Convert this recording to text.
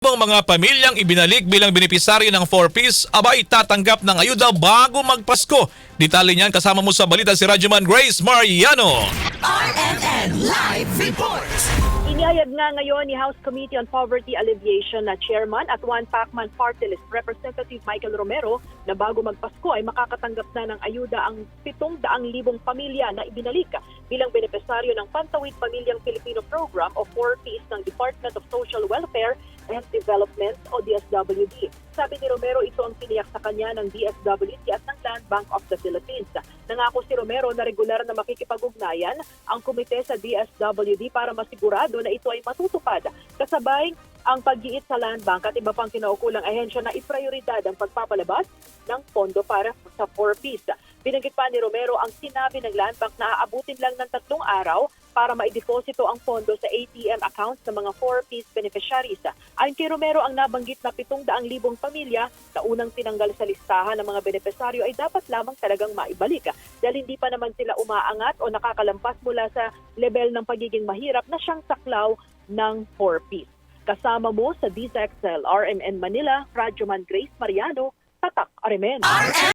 Ang mga pamilyang ibinalik bilang benepisaryo ng 4Ps abay tatanggap ng ayuda bago magpasko. Detalye niyan kasama mo sa balita si Radyoman Grace Mariano. RMN Live Report. Inihayag nga ngayon ni House Committee on Poverty Alleviation na chairman at one Pacman Party List Representative Michael Romero na bago magpasko ay makakatanggap na ng ayuda ang 700,000 pamilya na ibinalik bilang benepisaryo ng Pantawid Pamilyang Pilipino Program o 4Ps ng Department of Social Welfare and Development o DSWD. Sabi ni Romero, ito ang tiniyak sa kanya ng DSWD at ng Land Bank of the Philippines. Nangako si Romero na regular na makikipag-ugnayan ang komite sa DSWD para masigurado na ito ay matutupad. Kasabay ang pag-iit sa Land Bank at iba pang kinaukulang ahensya na iprioridad ang pagpapalabas ng pondo para sa 4Ps. Binanggit pa ni Romero ang sinabi ng Land Bank na aabutin lang ng tatlong araw para maideposito ang pondo sa ATM accounts ng mga 4Ps beneficiaries. Ayon kay Romero, ang nabanggit na 700,000 pamilya na unang tinanggal sa listahan ng mga benepisaryo ay dapat lamang talagang maibalik dahil hindi pa naman sila umaangat o nakakalampas mula sa level ng pagiging mahirap na siyang saklaw ng 4Ps. Kasama mo sa DZXL RMN Manila, Radyoman Grace Mariano, Tatak Arimen.